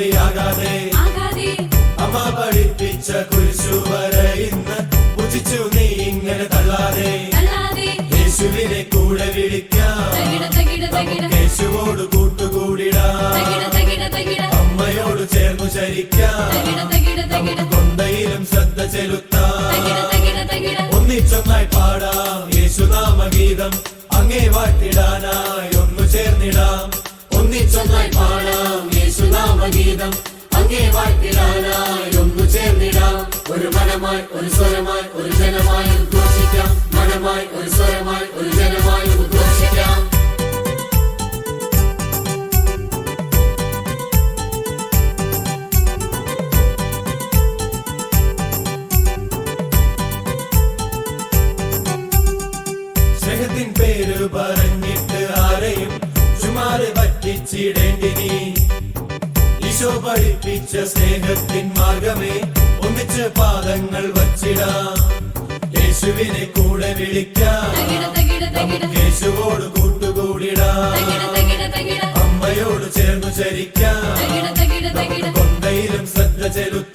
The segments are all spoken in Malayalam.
മടിയാകാതെ അമ്മ പഠിപ്പിച്ച കുരിശു വരെ ഇന്ന് ഉചിച്ചു നീ ഇങ്ങനെ തള്ളാതെ. യേശുവിനെ കൂടെ വിളിക്കാം. യേശുവോട് കൂട്ടുകൂടിടാം. അമ്മയോട് ചേർന്നു ചരിക്കാം. കൊന്തയിലും ശ്രദ്ധ ചെലുത്താം. ഒന്നിച്ചൊന്നായി പാടാം. യേശുനാമ ഗീതം അങ്ങേ വാട്ടിടാനാ സ്നേഹത്തിൻ പേര് പറഞ്ഞിട്ട് ആരെയും ചുമാറ് പറ്റിച്ചിടേണ്ടിനി. ഈശോ പഠിപ്പിച്ച സ്നേഹത്തിൻ മാർഗമേ ഒന്നിച്ച് പാദങ്ങൾ വച്ചിടാം. യേശുവിനെ കൂടെ വിളിക്കാം. യേശുവോട് കൂട്ടുകൂടിടാം. അമ്മയോട് ചേർന്നു ചരിക്കാം. കൊണ്ടയിലും ശ്രദ്ധ ചെലുത്താം.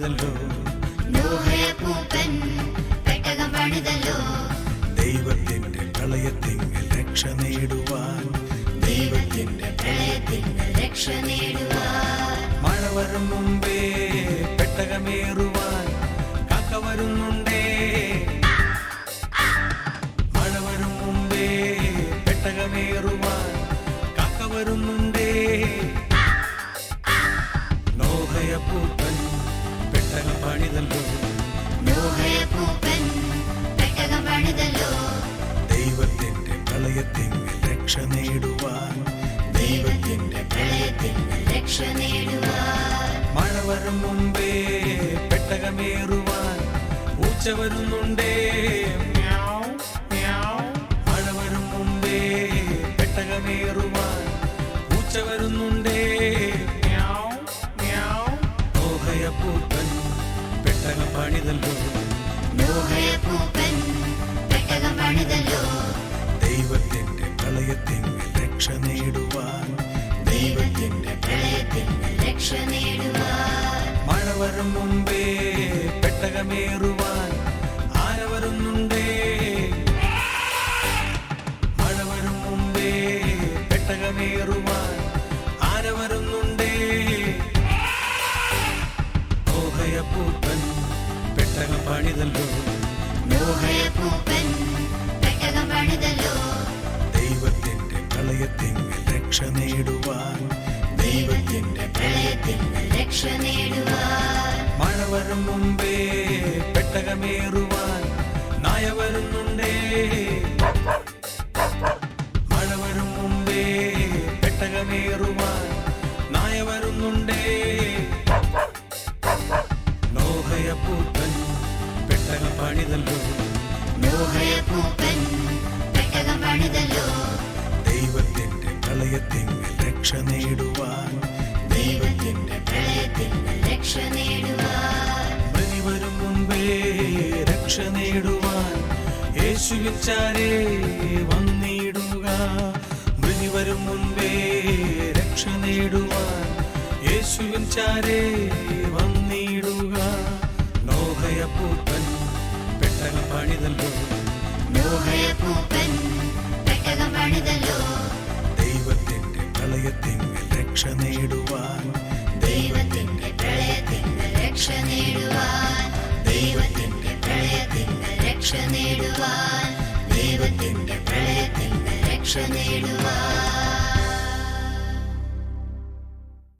പണിതല്ലോ. നോഹയപ്പൂപ്പൻ പെട്ടകം പണിതല്ലോ. ദൈവത്തിന്റെ പ്രളയത്തിങ്കിൽ രക്ഷ നേടുവാൻ. ദൈവത്തിന്റെ പ്രളയത്തിന് രക്ഷ നേടുവാൻ. മഴ വരും മുമ്പേ പെട്ടകമേറുവാൻ. കാക്ക വരുന്നുണ്ടേ മഴ വരും മുമ്പേ പെട്ടകമേറുവാൻ. മഴ വരും മുമ്പേ പെട്ടകമേറുവാൻ പൂച്ച വരുന്നുണ്ടേ. മഴ വരും മുമ്പേ പെട്ടകമേറുവാൻ പൂച്ച വരുന്നുണ്ടേ മ്യാവ്. പെട്ടകം പണിതല്ലോ നോഹയപ്പൂപ്പൻ പെട്ടകം പണിതല്ലോ ദൈവത്തിന്റെ പ്രളയത്തിന് രക്ഷ നേടുവാൻ ദൈവത്തിന്റെ പ്രളയത്തിന് രക്ഷ വരും മുമ്പേ പെട്ടകമേറുവാൻ ആന വരുന്നുണ്ടേ മഴ വരും മുമ്പേ പെട്ടകമേറുവാൻ ആന വരുന്നുണ്ടേ ഓഹയപ്പൂപ്പൻ പെട്ടകം പണിതല്ലോ. നോഹയപ്പൂപ്പൻ പെട്ടകം പണിതല്ലോ. ദൈവത്തിന്റെ പ്രളയത്തിങ്കിൽ രക്ഷ നേടുവാൻ ദൈവത്തിന്റെ പ്രളയത്തിൽ രക്ഷ നേടുവാൻ. മഴ വരും മുമ്പേ പെട്ടകമേറുവാൻ നായ വരുന്നുണ്ടേ. മഴ വരും മുമ്പേ പെട്ടകമേറുവാൻ നായ വരുന്നുണ്ടേ. നോഹയപ്പൂപ്പൻ പെട്ടകം പണിതല്ലോ. നോഹയപ്പൂപ്പൻ പെട്ടകം പണിതല്ലോ. ദൈവത്തിന്റെ രക്ഷ നേടുവാൻ ദൈവത്തിന്റെ പ്രളയത്തിന് രക്ഷ നേടുവാൻ. വരും മുമ്പേ രക്ഷ നേടുവാൻ യേശുവിച്ചാരേ വന്നിടുക. ബലി വരും മുമ്പേ രക്ഷ നേടുവാൻ യേശുവിച്ചാരേ വന്നിടുക. നോഹയപ്പൂപ്പൻ പെട്ടൻ പണിതല്ലോ. നോഹയപ്പൂപ്പൻ പ്രളയത്തിങ്കിൽ രക്ഷ നേടുവാൻ. ദൈവത്തിന്റെ പ്രളയത്തിന് രക്ഷ നേടുവാൻ. ദൈവത്തിന്റെ പ്രളയത്തിന് രക്ഷ നേടുവാൻ. ദൈവത്തിന്റെ പ്രളയത്തിന് രക്ഷ നേടുവാൻ.